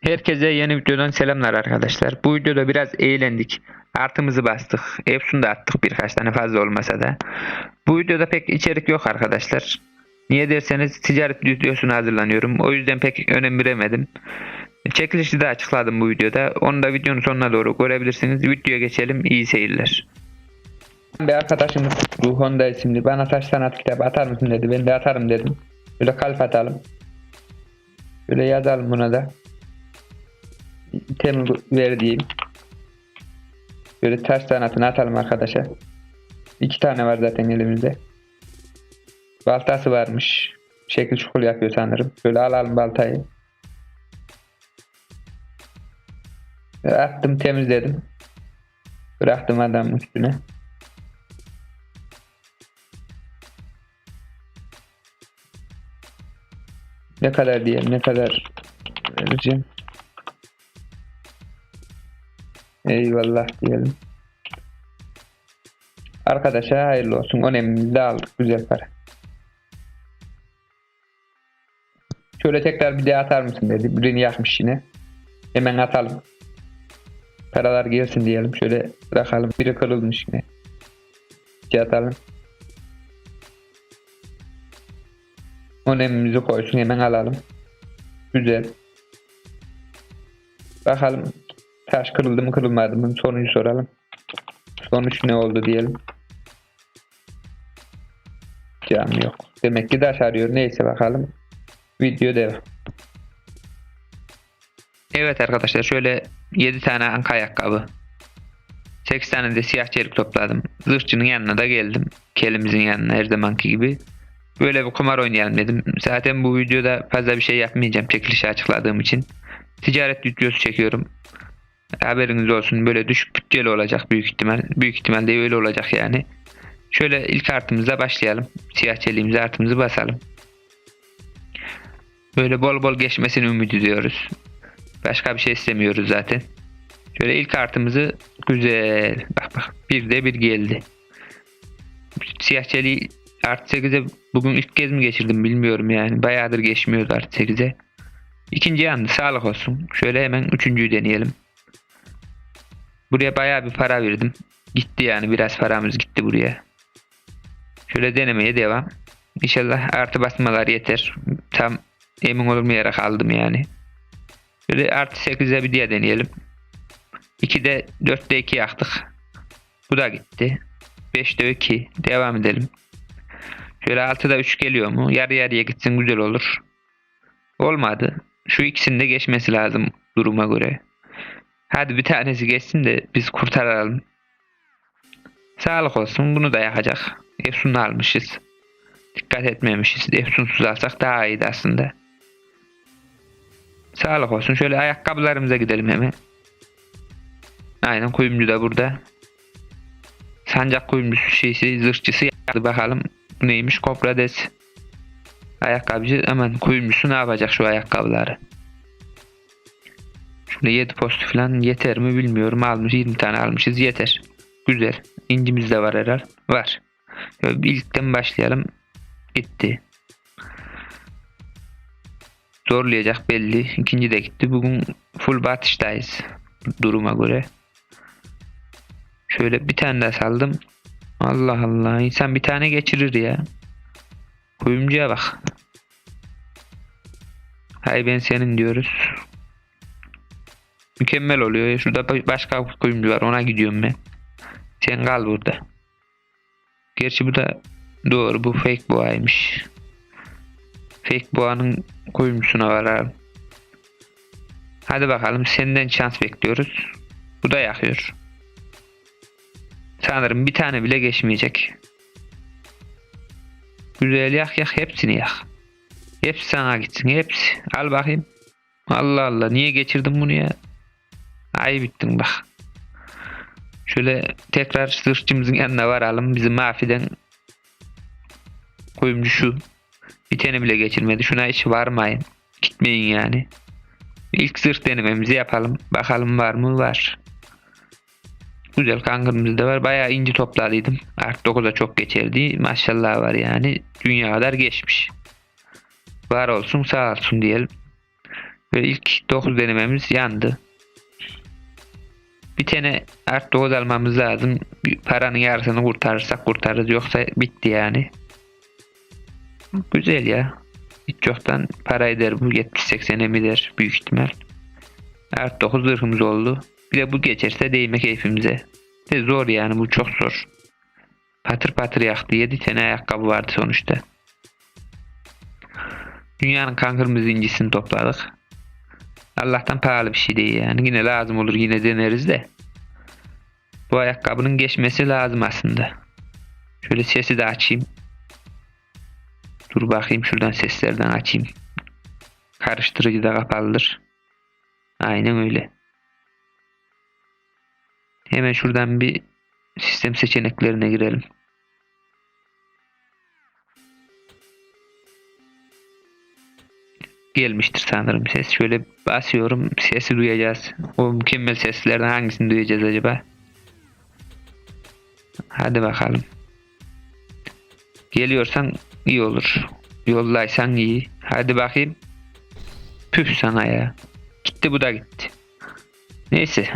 Herkese yeni videodan selamlar arkadaşlar. Bu videoda biraz eğlendik. Artımızı bastık. Efsun da attık birkaç tane fazla olmasa da. Bu videoda pek içerik yok arkadaşlar. Niye derseniz ticaret videosunu hazırlanıyorum. O yüzden pek önem veremedim. Çekilişi de açıkladım bu videoda. Onu da videonun sonuna doğru görebilirsiniz. Videoya geçelim. İyi seyirler. Bir arkadaşımız Ruh Honda isimli bana taş sanat kitabı atar mısın dedi. Ben de atarım dedim. Böyle kalp atalım. Böyle yazalım buna da. İtem ver diyeyim. Böyle taş sanatını atalım arkadaşa. İki tane var zaten elimizde. Baltası varmış. Şekil şukul yapıyor sanırım. Böyle alalım baltayı. Attım temizledim. Bıraktım adamın üstüne. Ne kadar diyelim ne kadar vereceğim. Eyvallah diyelim. Arkadaşa hayırlı olsun. Önemli de aldık. Güzel para. Şöyle tekrar bir daha atar mısın dedi. Birini yakmış yine. Hemen atalım. Paralar gelsin diyelim. Şöyle bırakalım. Biri kırılmış yine. İki atalım. Önemimizi koysun. Hemen alalım. Güzel. Bakalım taş kırıldı mı kırılmadı mı sonucu soralım. Sonuç ne oldu diyelim. Cam yok. Demek ki taş arıyor. Neyse bakalım. Video devam. Evet arkadaşlar şöyle 7 tane anka ayakkabı. 8 tane de siyah çelik topladım. Zırhçının yanına da geldim. Kelimizin yanına her zamanki gibi. Böyle bir kumar oynayalım dedim. Zaten bu videoda fazla bir şey yapmayacağım çekilişi açıkladığım için. Ticaret videosu çekiyorum. Haberiniz olsun böyle düşük bütçeli olacak büyük ihtimal. Büyük ihtimalle öyle olacak yani. Şöyle ilk artımıza başlayalım. Siyah çeliğimize artımızı basalım. Böyle bol bol geçmesini ümit ediyoruz. Başka bir şey istemiyoruz zaten. Şöyle ilk artımızı güzel. Bak bak bir de bir geldi. Siyah çeliği artı 8'e bugün ilk kez mi geçirdim bilmiyorum yani. Bayağıdır geçmiyordu artı 8'e. İkinci yandı sağlık olsun. Şöyle hemen üçüncüyü deneyelim. Buraya bayağı bir para verdim. Gitti yani biraz paramız gitti buraya. Şöyle denemeye devam. İnşallah artı basmalar yeter. Tam emin olmayarak aldım yani. Şöyle artı 8'e bir diye deneyelim. 2'de 4'te 2 yaktık. Bu da gitti. 5'te 2. Devam edelim. Şöyle 6'da 3 geliyor mu? Yarı yarıya gitsin güzel olur. Olmadı. Şu ikisini de geçmesi lazım duruma göre. Hadi bir tanesi geçsin de biz kurtaralım. Sağlık olsun bunu da yakacak. Efsun'u almışız. Dikkat etmemişiz. Efsunsuz alsak daha iyiydi aslında. Sağlık olsun. Şöyle ayakkabılarımıza gidelim hemen. Aynen kuyumcu da burada. Sancak kuyumcusu şeysi zırhçısı yaptı bakalım. Bu neymiş? Koprades. Ayakkabıcı hemen kuyumcusu ne yapacak şu ayakkabıları? Şöyle 7 postu falan yeter mi bilmiyorum. Almış 20 tane almışız yeter. Güzel. İncimiz de var herhal. Var. Şöyle ilkten başlayalım. Gitti. Zorlayacak belli. İkinci de gitti. Bugün full batıştayız. Duruma göre. Şöyle bir tane daha saldım. Allah Allah. insan bir tane geçirir ya. Kuyumcuya bak. Hay ben senin diyoruz. Mükemmel oluyor. Şurada ba- başka kuyumcu var. Ona gidiyorum ben. Sen kal burada. Gerçi bu da doğru. Bu fake boğaymış. Fake boğanın kuyumcusuna varalım. Hadi bakalım. Senden şans bekliyoruz. Bu da yakıyor. Sanırım bir tane bile geçmeyecek. Güzel yak yak hepsini yak. Hepsi sana gitsin hepsi. Al bakayım. Allah Allah niye geçirdim bunu ya? Ay bittin bak. Şöyle tekrar sırçımızın yanına varalım. Bizi mafiden kuyumcu şu. Bir tane bile geçirmedi. Şuna hiç varmayın. Gitmeyin yani. İlk zırh denememizi yapalım. Bakalım var mı? Var. Güzel kangırımız da var. Bayağı inci topladıydım. Artık 9'a çok geçerdi. Maşallah var yani. Dünya kadar geçmiş. Var olsun sağ olsun diyelim. Ve ilk 9 denememiz yandı. Bir tane art 9 almamız lazım. Paranın yarısını kurtarırsak kurtarırız. Yoksa bitti yani. Güzel ya. Hiç yoktan para eder bu 70-80 emider büyük ihtimal. Art 9 zırhımız oldu. Bir de bu geçerse değme keyfimize. De zor yani bu çok zor. Patır patır yaktı. 7 tane ayakkabı vardı sonuçta. Dünyanın kan kırmızı incisini topladık. Allah'tan pahalı bir şey değil yani. Yine lazım olur yine deneriz de. Bu ayakkabının geçmesi lazım aslında. Şöyle sesi de açayım. Dur bakayım şuradan seslerden açayım. Karıştırıcı da kapalıdır. Aynen öyle. Hemen şuradan bir sistem seçeneklerine girelim. Gelmiştir sanırım ses. Şöyle basıyorum. Sesi duyacağız. O mükemmel seslerden hangisini duyacağız acaba? Hadi bakalım. Geliyorsan iyi olur. Yollaysan iyi. Hadi bakayım. Püf sana ya. Gitti bu da gitti. Neyse.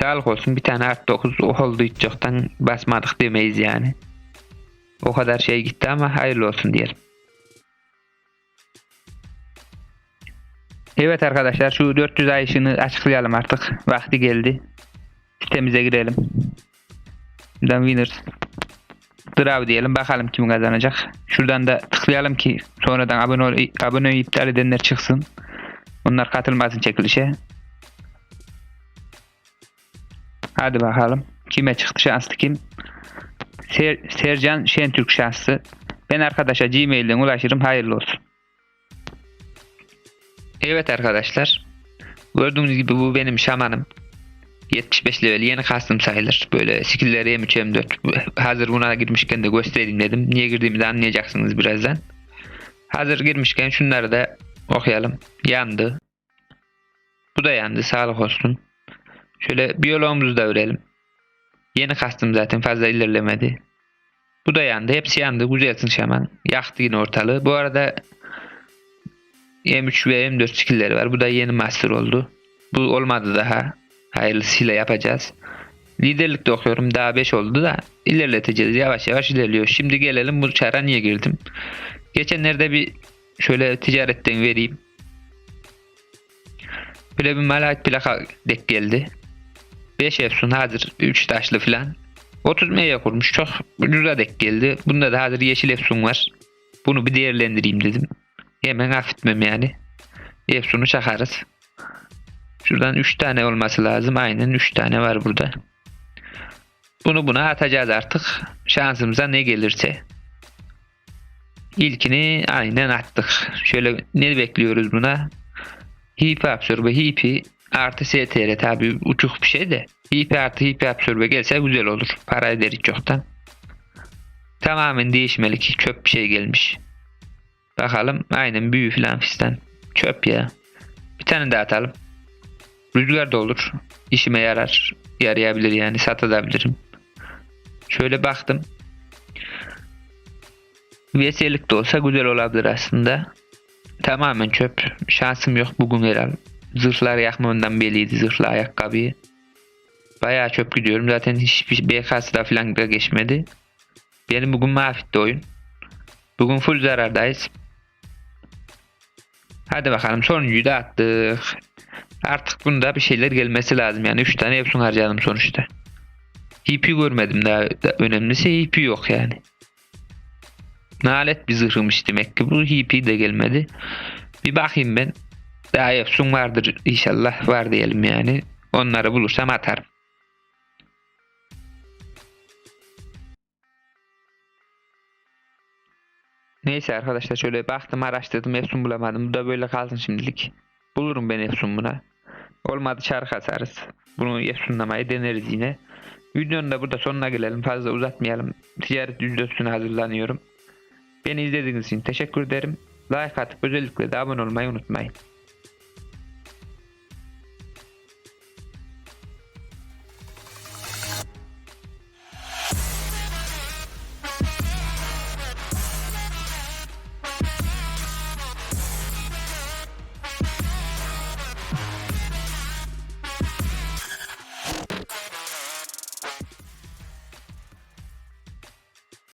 Sağlık olsun bir tane art 9 oldu hiç yoktan basmadık demeyiz yani. O kadar şey gitti ama hayırlı olsun diyelim. Evet arkadaşlar şu 400 ay işini açıklayalım artık. Vakti geldi. Sitemize girelim. Buradan winners. Draw diyelim bakalım kim kazanacak. Şuradan da tıklayalım ki sonradan abone ol aboneyi iptal edenler çıksın. Onlar katılmasın çekilişe. Hadi bakalım. Kime çıktı şanslı kim? Ser, Sercan Şentürk şanslı. Ben arkadaşa Gmail'den ulaşırım. Hayırlı olsun. Evet arkadaşlar. Gördüğünüz gibi bu benim şamanım. 75 level yeni kastım sayılır. Böyle skill'leri M3 M4. Hazır buna girmişken de göstereyim dedim. Niye girdiğimi de anlayacaksınız birazdan. Hazır girmişken şunları da okuyalım. Yandı. Bu da yandı. Sağlık olsun. Şöyle biyoloğumuzu da örelim. Yeni kastım zaten fazla ilerlemedi. Bu da yandı. Hepsi yandı. Güzelsin şaman. Yaktı yine ortalığı. Bu arada M3 ve M4 skill'leri var. Bu da yeni master oldu. Bu olmadı daha. Hayırlısıyla yapacağız. Liderlikte okuyorum. Daha 5 oldu da ilerleteceğiz. Yavaş yavaş ilerliyor. Şimdi gelelim bu çara niye girdim. Geçenlerde bir şöyle ticaretten vereyim. Böyle bir malak plaka dek geldi. 5 efsun hazır 3 taşlı filan. 30 meyve kurmuş. Çok ucuza dek geldi. Bunda da hazır yeşil efsun var. Bunu bir değerlendireyim dedim. Hemen hafifmem yani. Efsun'u çakarız. Şuradan 3 tane olması lazım. Aynen 3 tane var burada. Bunu buna atacağız artık. Şansımıza ne gelirse. İlkini aynen attık. Şöyle ne bekliyoruz buna? Hipi absorbe hipi artı STR tabi uçuk bir şey de. Hipi artı hipi absorbe gelse güzel olur. Para eder hiç yoktan. Tamamen değişmelik çöp bir şey gelmiş. Bakalım aynen büyü filan fistan. Çöp ya. Bir tane daha atalım. Rüzgar da olur. İşime yarar. Yarayabilir yani satabilirim. Şöyle baktım. Veselik de olsa güzel olabilir aslında. Tamamen çöp. Şansım yok bugün herhalde. Zırhlar yakmamdan belliydi zırhlı ayakkabıyı. Bayağı çöp gidiyorum. Zaten hiçbir BK'sı da falan da geçmedi. Benim bugün mahvetti oyun. Bugün full zarardayız. Hadi bakalım sonuncuyu da attık. Artık bunda bir şeyler gelmesi lazım. Yani 3 tane Epson harcadım sonuçta. EP görmedim daha da önemlisi EP yok yani. Nalet bir zırhımış demek ki bu EP de gelmedi. Bir bakayım ben. Daha Epson vardır inşallah var diyelim yani. Onları bulursam atarım. Neyse arkadaşlar şöyle baktım araştırdım Efsun bulamadım. Bu da böyle kalsın şimdilik. Bulurum ben Efsun buna. Olmadı çark atarız. Bunu Efsunlamayı deneriz yine. Videonun da burada sonuna gelelim. Fazla uzatmayalım. Ticaret videosuna hazırlanıyorum. Beni izlediğiniz için teşekkür ederim. Like atıp özellikle de abone olmayı unutmayın.